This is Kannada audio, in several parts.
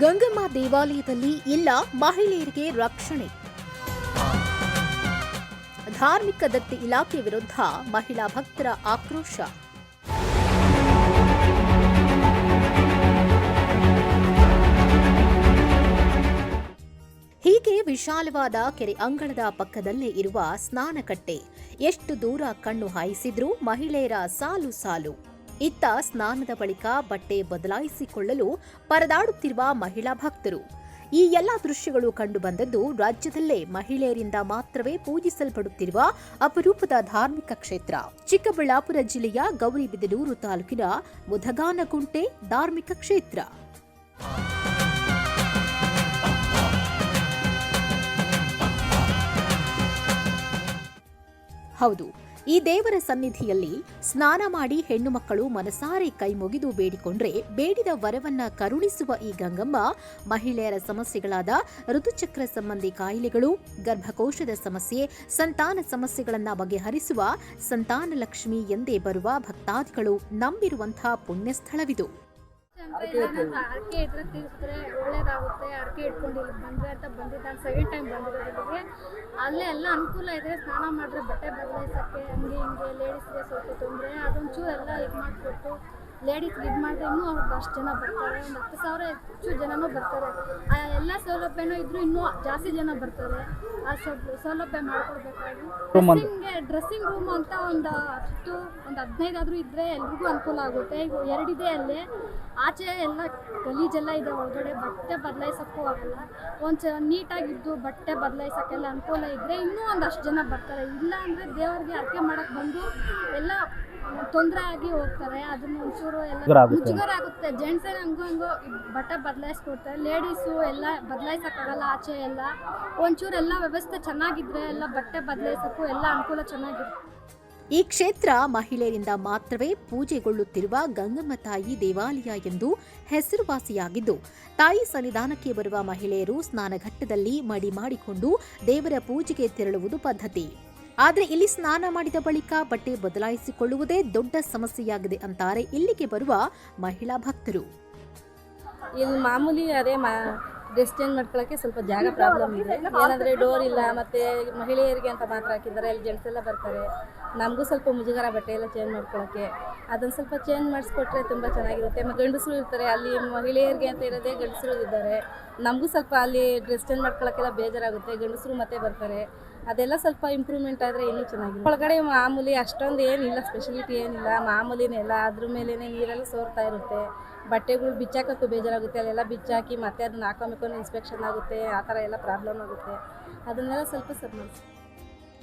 ಗಂಗಮ್ಮ ದೇವಾಲಯದಲ್ಲಿ ಇಲ್ಲ ಮಹಿಳೆಯರಿಗೆ ರಕ್ಷಣೆ. ಧಾರ್ಮಿಕ ದತ್ತಿ ಇಲಾಖೆ ವಿರುದ್ಧ ಮಹಿಳಾ ಭಕ್ತರ ಆಕ್ರೋಶ. ಹೀಗೆ ವಿಶಾಲವಾದ ಕೆರೆ ಅಂಗಳದ ಪಕ್ಕದಲ್ಲೇ ಇರುವ ಸ್ನಾನಕಟ್ಟೆ. ಎಷ್ಟು ದೂರ ಕಣ್ಣು ಹಾಯಿಸಿದ್ರೂ ಮಹಿಳೆಯರ ಸಾಲು ಸಾಲು. ಇತ್ತ ಸ್ನಾನದ ಬಳಿಕ ಬಟ್ಟೆ ಬದಲಾಯಿಸಿಕೊಳ್ಳಲು ಪರದಾಡುತ್ತಿರುವ ಮಹಿಳಾ ಭಕ್ತರು. ಈ ಎಲ್ಲ ದೃಶ್ಯಗಳು ಕಂಡುಬಂದದ್ದು ರಾಜ್ಯದಲ್ಲೇ ಮಹಿಳೆಯರಿಂದ ಮಾತ್ರವೇ ಪೂಜಿಸಲ್ಪಡುತ್ತಿರುವ ಅಪರೂಪದ ಧಾರ್ಮಿಕ ಕ್ಷೇತ್ರ. ಚಿಕ್ಕಬಳ್ಳಾಪುರ ಜಿಲ್ಲೆಯ ಗೌರಿಬಿದನೂರು ತಾಲೂಕಿನ ಮುಧಗಾನಗುಂಟೆ ಧಾರ್ಮಿಕ ಕ್ಷೇತ್ರ. ಹೌದು ಈ ದೇವರ ಸನ್ನಿಧಿಯಲ್ಲಿ ಸ್ನಾನ ಮಾಡಿ ಹೆಣ್ಣು ಮಕ್ಕಳು ಮನಸಾರೆ ಕೈ ಮುಗಿದು ಬೇಡಿಕೊಂಡ್ರೆ ಬೇಡಿದ ವರವನ್ನ ಕರುಣಿಸುವ ಈ ಗಂಗಮ್ಮ ಮಹಿಳೆಯರ ಸಮಸ್ಯೆಗಳಾದ ಋತುಚಕ್ರ ಸಂಬಂಧಿ ಕಾಯಿಲೆಗಳು, ಗರ್ಭಕೋಶದ ಸಮಸ್ಯೆ, ಸಂತಾನ ಸಮಸ್ಯೆಗಳನ್ನ ಬಗೆಹರಿಸುವ ಸಂತಾನ ಲಕ್ಷ್ಮಿ ಎಂದೇ ಬರುವ ಭಕ್ತಾದಿಗಳು ನಂಬಿರುವಂತಹ ಪುಣ್ಯ ಸ್ಥಳವಿದು ಅರ್ಕೆ ಇದ್ರೆ ತೀರಿಸಿದ್ರೆ ಒಳ್ಳೇದಾಗುತ್ತೆ ಅರ್ಕೆ ಇಟ್ಕೊಂಡು ಇಲ್ಲಿ ಬಂದ್ರೆ ಅಂತ ಬಂದಿದ್ದ ಸೆಕೆಂಡ್ ಟೈಮ್ ಬಂದಿರೋದಿಗೆ ಅಲ್ಲೇ ಎಲ್ಲ ಅನುಕೂಲ ಇದೆ ಸ್ನಾನ ಮಾಡಿದ್ರೆ ಬಟ್ಟೆ ಬದಲಾಯಿಸೋಕ್ಕೆ ಹಂಗೆ ಹಿಂಗೆ ಲೇಡೀಸ್ಗೆ ಸ್ವಲ್ಪ ತೊಂದರೆ ಅದೊಂಚೂರು ಎಲ್ಲ ಇದು ಮಾಡಿಕೊಟ್ಟು ಲೇಡೀಸ್ಗೆ ಇದು ಮಾಡಿದ್ರೆ ಇನ್ನೂ ಅವ್ರಿಗೆ ಅಷ್ಟು ಜನ ಬರ್ತಾರೆ ಒಂದು ಹತ್ತು ಸಾವಿರ ಹೆಚ್ಚು ಜನನೂ ಬರ್ತಾರೆ. ಆ ಎಲ್ಲ ಸೌಲಭ್ಯನೂ ಇದ್ರೂ ಇನ್ನೂ ಜಾಸ್ತಿ ಜನ ಬರ್ತಾರೆ. ಆ ಸೌಲಭ್ಯ ಮಾಡ್ಕೊಡ್ಬೇಕಾಗಿ. ಡ್ರೆಸ್ಸಿಂಗ್ಗೆ ಡ್ರೆಸ್ಸಿಂಗ್ ರೂಮ್ ಅಂತ ಒಂದು ಹತ್ತು ಒಂದು ಹದಿನೈದಾದರೂ ಇದ್ದರೆ ಎಲ್ರಿಗೂ ಅನುಕೂಲ ಆಗುತ್ತೆ. ಈಗ ಎರಡಿದೆ ಅಲ್ಲಿ. ಆಚೆ ಎಲ್ಲ ಗಲೀಜೆಲ್ಲ ಇದೆ ಒಳಗಡೆ ಬಟ್ಟೆ ಬದಲಾಯಿಸೋಕ್ಕೂ ಆಗಲ್ಲ. ಒಂದು ನೀಟಾಗಿದ್ದು ಬಟ್ಟೆ ಬದಲಾಯಿಸೋಕ್ಕೆಲ್ಲ ಅನುಕೂಲ ಇದ್ದರೆ ಇನ್ನೂ ಒಂದಷ್ಟು ಜನ ಬರ್ತಾರೆ. ಇಲ್ಲ ಅಂದರೆ ದೇವರಿಗೆ ಅರ್ಕೆ ಮಾಡೋಕ್ಕೆ ಬಂದು ಎಲ್ಲ ತೊಂದರೆ ಆಗಿ ಹೋಗ್ತಾರೆ ಅದನ್ನ ಒಂಚೂರು ಎಲ್ಲ ಮುಜುಗರ ಆಗುತ್ತೆ. ಜೆಂಟ್ಸ್ ಹಂಗೂ ಹಂಗು ಬಟ್ಟೆ ಬದಲಾಯಿಸ್ಕೊಡ್ತಾರೆ ಲೇಡೀಸು ಎಲ್ಲ ಬದಲಾಯಿಸೋಕ್ಕಾಗಲ್ಲ ಆಚೆ ಎಲ್ಲ. ಒಂಚೂರು ಎಲ್ಲ ವ್ಯವಸ್ಥೆ ಚೆನ್ನಾಗಿದ್ರೆ ಎಲ್ಲ ಬಟ್ಟೆ ಬದಲಾಯಿಸೋಕ್ಕೂ ಎಲ್ಲ ಅನುಕೂಲ ಚೆನ್ನಾಗಿರುತ್ತೆ. ಈ ಕ್ಷೇತ್ರ ಮಹಿಳೆಯರಿಂದ ಮಾತ್ರವೇ ಪೂಜೆಗೊಳ್ಳುತ್ತಿರುವ ಗಂಗಮ್ಮ ತಾಯಿ ದೇವಾಲಯ ಎಂದು ಹೆಸರುವಾಸಿಯಾಗಿದ್ದು ತಾಯಿ ಸನ್ನಿಧಾನಕ್ಕೆ ಬರುವ ಮಹಿಳೆಯರು ಸ್ನಾನಘಟ್ಟದಲ್ಲಿ ಮಡಿ ಮಾಡಿಕೊಂಡು ದೇವರ ಪೂಜೆಗೆ ತೆರಳುವುದು ಪದ್ಧತಿ. ಆದರೆ ಇಲ್ಲಿ ಸ್ನಾನ ಮಾಡಿದ ಬಳಿಕ ಬಟ್ಟೆ ಬದಲಾಯಿಸಿಕೊಳ್ಳುವುದೇ ದೊಡ್ಡ ಸಮಸ್ಯೆಯಾಗಿದೆ ಅಂತಾರೆ ಇಲ್ಲಿಗೆ ಬರುವ ಮಹಿಳಾ ಭಕ್ತರು. ಇಲ್ಲಿ ಮಾಮೂಲಿ ಅದೇ ಡ್ರೆಸ್ ಚೇಂಜ್ ಮಾಡ್ಕೊಳ್ಳೋಕ್ಕೆ ಸ್ವಲ್ಪ ಜಾಗ ಪ್ರಾಬ್ಲಮ್ ಇದೆ. ಏನಂದರೆ ಡೋರ್ ಇಲ್ಲ, ಮತ್ತು ಮಹಿಳೆಯರಿಗೆ ಅಂತ ಮಾತ್ರ ಹಾಕಿದ್ದಾರೆ. ಅಲ್ಲಿ ಜೆಂಟ್ಸ್ ಎಲ್ಲ ಬರ್ತಾರೆ. ನಮಗೂ ಸ್ವಲ್ಪ ಮುಜುಗರ ಬಟ್ಟೆ ಎಲ್ಲ ಚೇಂಜ್ ಮಾಡ್ಕೊಳ್ಳೋಕ್ಕೆ ಅದನ್ನು ಸ್ವಲ್ಪ ಚೇಂಜ್ ಮಾಡಿಸ್ಕೊಟ್ರೆ ತುಂಬ ಚೆನ್ನಾಗಿರುತ್ತೆ. ಮತ್ತು ಗಂಡಸರು ಇರ್ತಾರೆ, ಅಲ್ಲಿ ಮಹಿಳೆಯರಿಗೆ ಅಂತ ಇರೋದೇ ಗಂಡಸರು ಇದ್ದಾರೆ. ನಮಗೂ ಸ್ವಲ್ಪ ಅಲ್ಲಿ ಡ್ರೆಸ್ ಚೇಂಜ್ ಮಾಡ್ಕೊಳ್ಳೋಕ್ಕೆಲ್ಲ ಬೇಜಾರಾಗುತ್ತೆ. ಗಂಡಸರು ಮತ್ತೆ ಬರ್ತಾರೆ. ಅದೆಲ್ಲ ಸ್ವಲ್ಪ ಇಂಪ್ರೂವ್ಮೆಂಟ್ ಆದರೆ ಇನ್ನೂ ಚೆನ್ನಾಗಿದೆ ಒಳಗಡೆ ಮಾಮೂಲಿ ಅಷ್ಟೊಂದು ಏನಿಲ್ಲ ಸ್ಪೆಷಲಿಟಿ ಏನಿಲ್ಲ. ಮಾಮೂಲಿನೇ ಇಲ್ಲ ಅದ್ರ ಮೇಲೇ ನೀರೆಲ್ಲ ಸೋರ್ತಾ ಇರುತ್ತೆ. ಬಟ್ಟೆಗಳು ಬಿಚ್ಚಾಕೋಕ್ಕೂ ಬೇಜಾರಾಗುತ್ತೆ. ಅಲ್ಲೆಲ್ಲ ಬಿಚ್ಚಾಕಿ ಮತ್ತೆ ಅದನ್ನ ಹಾಕೊಂಬೇಕು ಇನ್ಸ್ಪೆಕ್ಷನ್ ಆಗುತ್ತೆ. ಆ ಥರ ಎಲ್ಲ ಪ್ರಾಬ್ಲಮ್ ಆಗುತ್ತೆ. ಅದನ್ನೆಲ್ಲ ಸ್ವಲ್ಪ ಮಾಡಿಸಿ.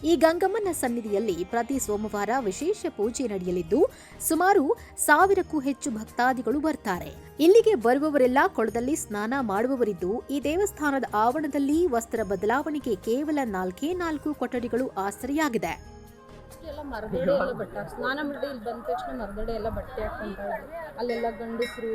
ಈ ಗಂಗಮ್ಮನ ಸನ್ನಿಧಿಯಲ್ಲಿ ಪ್ರತಿ ಸೋಮವಾರ ವಿಶೇಷ ಪೂಜೆ ನಡೆಯಲಿದ್ದು, ಸುಮಾರು ಸಾವಿರಕ್ಕೂ ಹೆಚ್ಚು ಭಕ್ತಾದಿಗಳು ಬರ್ತಾರೆ. ಇಲ್ಲಿಗೆ ಬರುವವರೆಲ್ಲ ಕೊಳದಲ್ಲಿ ಸ್ನಾನ ಮಾಡುವವರಿದ್ದು, ಈ ದೇವಸ್ಥಾನದ ಆವರಣದಲ್ಲಿ ವಸ್ತ್ರ ಬದಲಾವಣೆಗೆ ಕೇವಲ ನಾಲ್ಕೇ ನಾಲ್ಕು ಕೊಠಡಿಗಳು ಆಸರೆಯಾಗಿದೆ ಎಲ್ಲ ಮರಗಡೆ ಎಲ್ಲ ಬಟ್ಟೆ, ಸ್ನಾನ ಮಾಡಿ ಇಲ್ಲಿ ಬಂದ ತಕ್ಷಣ ಮರಗಡೆ ಎಲ್ಲ ಬಟ್ಟೆ ಹಾಕೊಂತಾರೆ ಅಲ್ಲೆಲ್ಲ ಗಂಡಸರು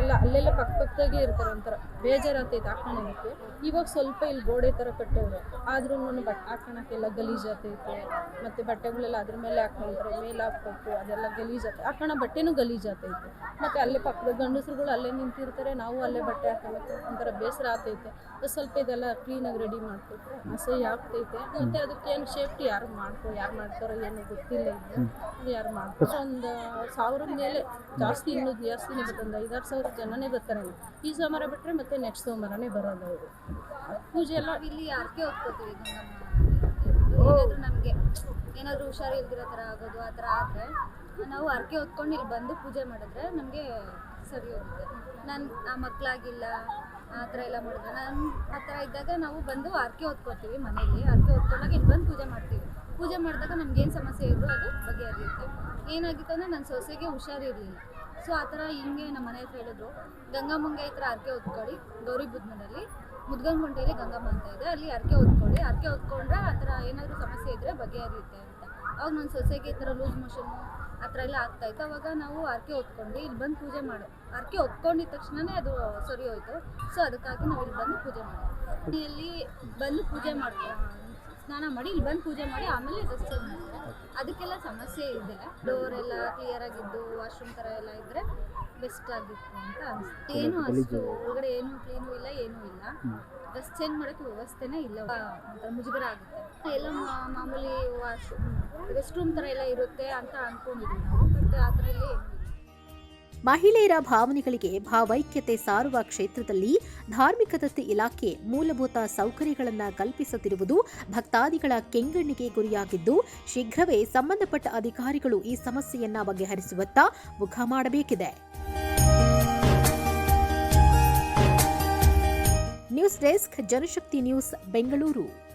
ಎಲ್ಲ, ಅಲ್ಲೆಲ್ಲ ಪಕ್ಕ ಪಕ್ಕದಾಗೆ ಇರ್ತಾರೆ ಒಂಥರ ಬೇಜಾರಾತೈತೆ ಹಾಕೊಳ್ಳೋದಕ್ಕೆ ಇವಾಗ ಸ್ವಲ್ಪ ಇಲ್ಲಿ ಗೋಡೆ ಥರ ಕಟ್ಟವ್ರೆ ಆದ್ರೂ ಬಟ್ಟೆ ಹಾಕೊಳಕ್ಕೆಲ್ಲ ಗಲೀಜಾತೈತೆ ಮತ್ತು ಬಟ್ಟೆಗಳೆಲ್ಲ ಅದ್ರ ಮೇಲೆ ಹಾಕ್ಕೊಂತಾರೆ ಮೇಲೆ ಹಾಕ್ಬೇಕು, ಅದೆಲ್ಲ ಗಲೀಜಾತೆ ಹಾಕೋಣ ಬಟ್ಟೆನೂ ಗಲೀಜಾತೈತೆ ಮತ್ತು ಅಲ್ಲೇ ಪಕ್ಕದ ಗಂಡಸರುಗಳು ಅಲ್ಲೇ ನಿಂತಿರ್ತಾರೆ, ನಾವು ಅಲ್ಲೇ ಬಟ್ಟೆ ಹಾಕೊಳಕ್ಕೆ ಒಂಥರ ಬೇಸರ ಆತೈತೆ ಸ್ವಲ್ಪ ಇದೆಲ್ಲ ಕ್ಲೀನಾಗಿ ರೆಡಿ ಮಾಡ್ಕೊಟ್ರೆ ಅಸಹ್ಯ ಆಗ್ತೈತೆ. ಮತ್ತು ಅದಕ್ಕೆ ಏನು ಸೇಫ್ಟಿ ಯಾರು ಮಾಡ್ಕೊ, ಯಾರು ಮಾಡ್ತಾರೋ ಏನೋ ಗೊತ್ತಿಲ್ಲ ಇದು ಯಾರು ಮಾಡ್ತಾರೆ? ಒಂದು ಸಾವಿರ ಮೇಲೆ ಜಾಸ್ತಿ ಇನ್ನೂ ಜಾಸ್ತಿನೇ ಬರ್ತದೆ ಒಂದು ಐದಾರು ಸಾವಿರ ಜನನೇ ಬರ್ತಾರೆ. ಅಲ್ಲಿ. ಈ ಸೋಮವಾರ ಬಿಟ್ಟರೆ ಮತ್ತೆ ನೆಕ್ಸ್ಟ್ ಸೋಮವಾರನೇ ಬರೋದು ಅವರು. ಪೂಜೆ ಎಲ್ಲ ಇಲ್ಲಿ ಅರ್ಕೆ ಹೋಗ್ಕೋತೀವಿ ಏನಾದರೂ ನಮಗೆ ಏನಾದರೂ ಹುಷಾರಿಲ್ದಿರೋ ಥರ ಆಗೋದು ಆ ಥರ ಆದರೆ ನಾವು ಅರ್ಕೆ ಹೊತ್ಕೊಂಡು ಇಲ್ಲಿ ಬಂದು ಪೂಜೆ ಮಾಡಿದ್ರೆ ನಮಗೆ ಸರಿ ಹೋಗುತ್ತೆ. ನನ್ನ ಆ ಮಕ್ಕಳಾಗಿಲ್ಲ ಆ ಥರ ಎಲ್ಲ ಮಾಡಿದ್ರೆ ನಾನು ಆ ಥರ ಇದ್ದಾಗ ನಾವು ಬಂದು ಅರ್ಕೆ ಹೊತ್ಕೋತೀವಿ ಮನೆಯಲ್ಲಿ. ಅರ್ಕೆ ಹೊತ್ಕೊಂಡಾಗ ಇಲ್ಲಿ ಬಂದು ಪೂಜೆ ಮಾಡ್ತೀವಿ. ಪೂಜೆ ಮಾಡಿದಾಗ ನಮ್ಗೇನು ಸಮಸ್ಯೆ ಇದ್ರು ಅದು ಬಗೆಹರಿಯುತ್ತೆ. ಏನಾಗಿತ್ತು ಅಂದರೆ ನನ್ನ ಸೊಸೆಗೆ ಹುಷಾರಿರಲಿಲ್ಲ. ಸೊ ಆ ಥರ ಹಿಂಗೆ ನಮ್ಮ ಮನೆ ಹತ್ರ ಹೇಳಿದ್ರು. ಗಂಗಮ್ಮಂಗೆ ಈ ಥರ ಅರ್ಕೆ ಹೊತ್ಕೊಳ್ಳಿ ಗೌರಿ ಬುದ್ಧನಲ್ಲಿ ಮುದ್ಗಂಗುಂಟೆಯಲ್ಲಿ ಗಂಗಮ್ಮ ಅಂತ ಇದೆ. ಅಲ್ಲಿ ಅರ್ಕೆ ಹೊತ್ಕೊಳ್ಳಿ ಅರ್ಕೆ ಹೊತ್ಕೊಂಡ್ರೆ ಆ ಥರ ಏನಾದರೂ ಸಮಸ್ಯೆ ಇದ್ದರೆ ಬಗೆಹರಿಯುತ್ತೆ ಅಂತ. ಅವಾಗ ನನ್ನ ಸೊಸೆಗೆ ಈ ಥರ ಲೂಸ್ ಮೋಷನ್ನು ಆ ಥರ ಎಲ್ಲ ಆಗ್ತಾ ಇತ್ತು. ಅವಾಗ ನಾವು ಅರ್ಕೆ ಹೊತ್ಕೊಂಡು ಇಲ್ಲಿ ಬಂದು ಪೂಜೆ ಮಾಡು. ಅರ್ಕೆ ಹೊತ್ಕೊಂಡಿದ ತಕ್ಷಣವೇ ಅದು ಸರಿ ಹೋಯಿತು. ಸೊ ಅದಕ್ಕಾಗಿ ನಾವು ಇಲ್ಲಿ ಬಂದು ಪೂಜೆ ಮಾಡೋದು. ಮನೆಯಲ್ಲಿ ಬಂದು ಪೂಜೆ ಮಾಡ್ತೀವಿ ಸ್ನಾನ ಮಾಡಿ ಇಲ್ಲಿ ಬಂದು ಪೂಜೆ ಮಾಡಿ ಆಮೇಲೆ ಚೇಂಜ್ ಮಾಡ್ತಾರೆ. ಅದಕ್ಕೆಲ್ಲ ಸಮಸ್ಯೆ ಇದೆ. ಡೋರ್ ಎಲ್ಲ ಕ್ಲಿಯರ್ ಆಗಿದ್ದು ವಾಶ್ರೂಮ್ ಥರ ಎಲ್ಲ ಇದ್ದರೆ ಬೆಸ್ಟ್ ಆಗಿತ್ತು ಅಂತ ಅನಿಸ್ತು ಏನು ಅಷ್ಟು ಒಳಗಡೆ ಏನು ಕ್ಲೀನು ಇಲ್ಲ ಏನೂ ಇಲ್ಲ. ಡ್ರೆಸ್ ಚೇಂಜ್ ಮಾಡೋಕ್ಕೆ ವ್ಯವಸ್ಥೆನೇ ಇಲ್ಲ. ಮುಜುಗರ ಆಗುತ್ತೆ. ಎಲ್ಲ ಮಾಮೂಲಿ ವಾಶ್ ರೆಸ್ಟ್ ರೂಮ್ ಥರ ಎಲ್ಲ ಇರುತ್ತೆ ಅಂತ ಅಂದ್ಕೊಂಡಿದ್ವಿ ನಾವು. ಬಟ್ ಆ ಮಹಿಳೆಯರ ಭಾವನೆಗಳಿಗೆ ಭಾವೈಕ್ಯತೆ ಸಾರುವ ಕ್ಷೇತ್ರದಲ್ಲಿ ಧಾರ್ಮಿಕ ದತ್ತಿ ಇಲಾಖೆ ಮೂಲಭೂತ ಸೌಕರ್ಯಗಳನ್ನು ಕಲ್ಪಿಸುತ್ತಿರುವುದು ಭಕ್ತಾದಿಗಳ ಕೆಂಗಣ್ಣಿಗೆ ಗುರಿಯಾಗಿದ್ದು, ಶೀಘ್ರವೇ ಸಂಬಂಧಪಟ್ಟ ಅಧಿಕಾರಿಗಳು ಈ ಸಮಸ್ಯೆಯನ್ನ ಬಗೆಹರಿಸುವತ್ತ ಮುಖ ಮಾಡಬೇಕಿದೆ. News desk, Janashakti news, Bengaluru.